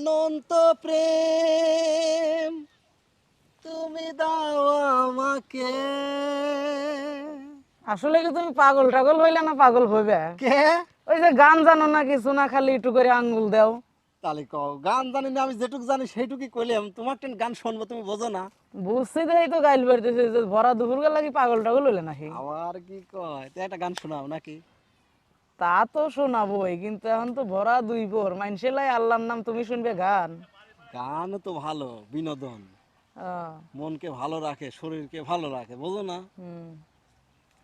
অনন্ত প্রেম তুমি দাও আমাকে। আসলে কি তুমি পাগল টাগল হইলে না পাগল হইবে? কে? ওই যে গান জানো না কিছু না খালি একটু করে আঙ্গুল দাও। তাহলে কও গান জানি না আমি যেটুক জানি সেইটুকুই কইলাম। তোমার টেন গান শুনব তুমি বোঝো না। বুঝছি দেই তো গাইল বেরতেছে যে ভরা দুপুর গেলা কি পাগল টাগল হইলে নাকি? আবার কি কয়? তো একটা গান শোনাও নাকি? তা তো শোনাবোই কিন্তু এখন তো ভরা দুই বোর মাইনসে লাই আল্লাহর নাম তুমি শুনবে গান? গান তো ভালো বিনোদন। মনকে ভালো রাখে শরীরকে ভালো রাখে বোঝো না?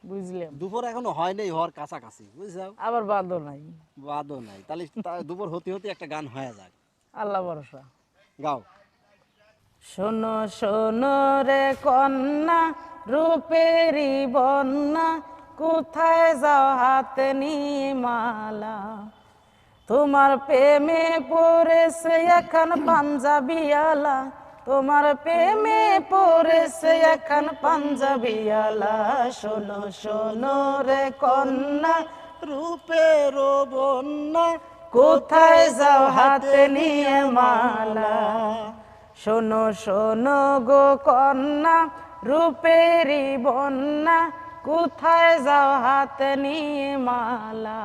বুঝলাম। দুপুর এখনও হয় নাই হওয়ার কাছাকাছি বুঝছ আবার বাদও নাই। বাদও নাই। তাহলে দুপুর হতে হতে একটা গান হয়ে যাক। আল্লাহ ভরসা। গাও। শোনো শোনো রে কন্যা রূপেরি বন্যা কোথায় যাও হাতে নিয়ে মালা? তোমার প্রেমে পড়েছে এখন পাঞ্জাবিয়ালা তোমার প্রেমে পড়েছে এখন পাঞ্জাবিয়ালা শোনো শোনো রে কন্যা, রূপের বন্যা, কোথায় যাও হাতে নিয়ে মালা? শোনো শোনো গো কন্যা রূপেরি বন্যা কোথায় যাও হাতে নিয়ে মালা?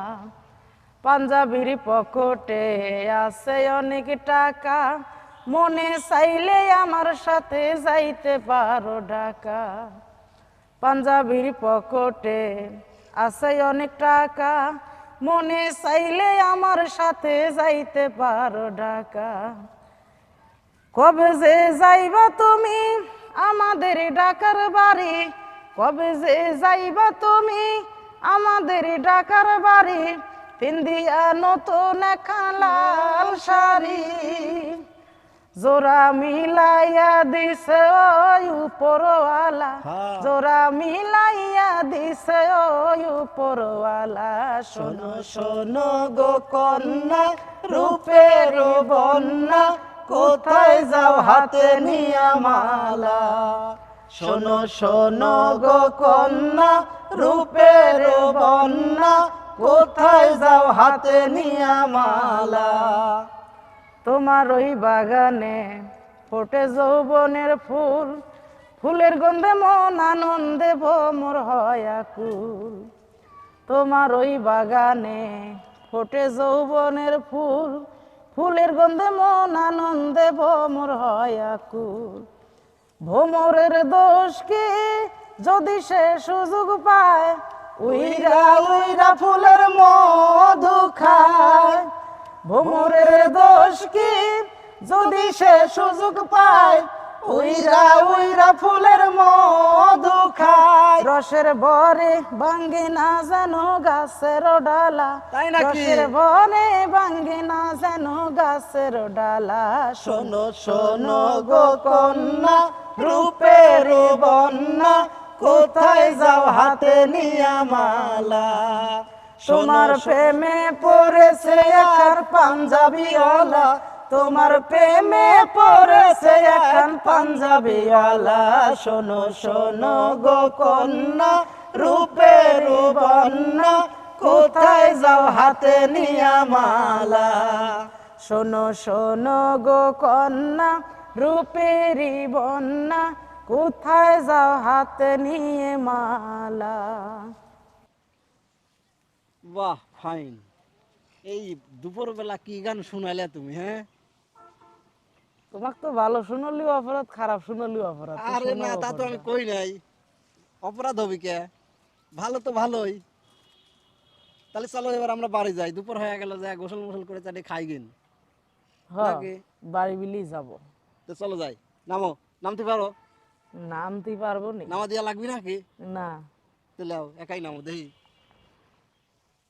পাঞ্জাবির পকেটে আছে অনেক টাকা। মনে চাইলে আমার সাথে যাইতে পারো ঢাকা। পাঞ্জাবির পকেটে আছে অনেক টাকা। মনে চাইলে আমার সাথে যাইতে পারো ঢাকা। কবে যে যাইবা তুমি আমাদের ডাকার বাড়ি? কবে যে যাইবা তুমি? আমাদের ডাকার বাড়ি পিন্দিয়া নতুন একখান লাল শাড়ি। জোড়া মিলাইয়া দিছে ওই উপরওয়ালা। জোড়া মিলাইয়া দিছে ওই উপরওয়ালা। শোনো শোনো গো কন্যা রূপের বন্যা কোথায় যাও হাতে নিয়া মালা? শোনো শোনো গো কন্যা, রূপের বন্যা, কোথায় যাও হাতে নিয়া মালা? তোমার ওই বাগানে ফোটে যৌবনের ফুল, ফুলের গন্ধে মন আনন্দে ভোমর হয় তোমার ওই বাগানে ফোটে যৌবনের ফুল, ফুলের গন্ধে মন আনন্দে ভোমর হয় আকুল ভোমরের দোষ কি? যদি সে সুযোগ পায় উইরা উইরা ফুলের মধু খায়। ভোমরের দোষ কি? যদি সে সুযোগ পায় উইরা উইরা ফুলের মধু খায়। রসের বরে ভাঙ্গে না যেন গাছের ডালা? রসের বনে ভাঙ্গে না যেন গাছের ডালা। শোনো শোনো গো কন্যা রূপের বন্যা কোথায় যাও হাতে নিয়া মালা? তোমার প্রেমে পড়েছে এখন পাঞ্জাবিওয়ালা। তোমার প্রেমে পড়েছে এখন পাঞ্জাবিওয়ালা। শোনো শোনো গো কন্যা রূপের বন্যা কোথায় যাও হাতে নিয়া মালা? শোনো শোনো গো কন্যা রূপেরি বন্যা কোথায় যাও হাত নিয়ে মালা? বাহ ফাইন। এই দুপুরবেলা কি গান শুনাইলে তুমি হ্যাঁ? তোমাক তো ভালো শুনলিও অপরাধ খারাপ শুনলিও অপরাধ আরে না তা তো আমি কই নাই। অপরাধ হবে কে? ভালো তো ভালোই। তাহলে চলো এবার আমরা বাড়ি যাই। দুপুর হয়ে গেল যাই গোসল মোসল করে চাটি খাই গিন? বাড়ি বিলি যাব। তো চলো যাই নামো নামতে পারো? নামতে পারব নি। নামা দিয়া লাগবি নাকি? না। তাহলে একাই নামো দেখি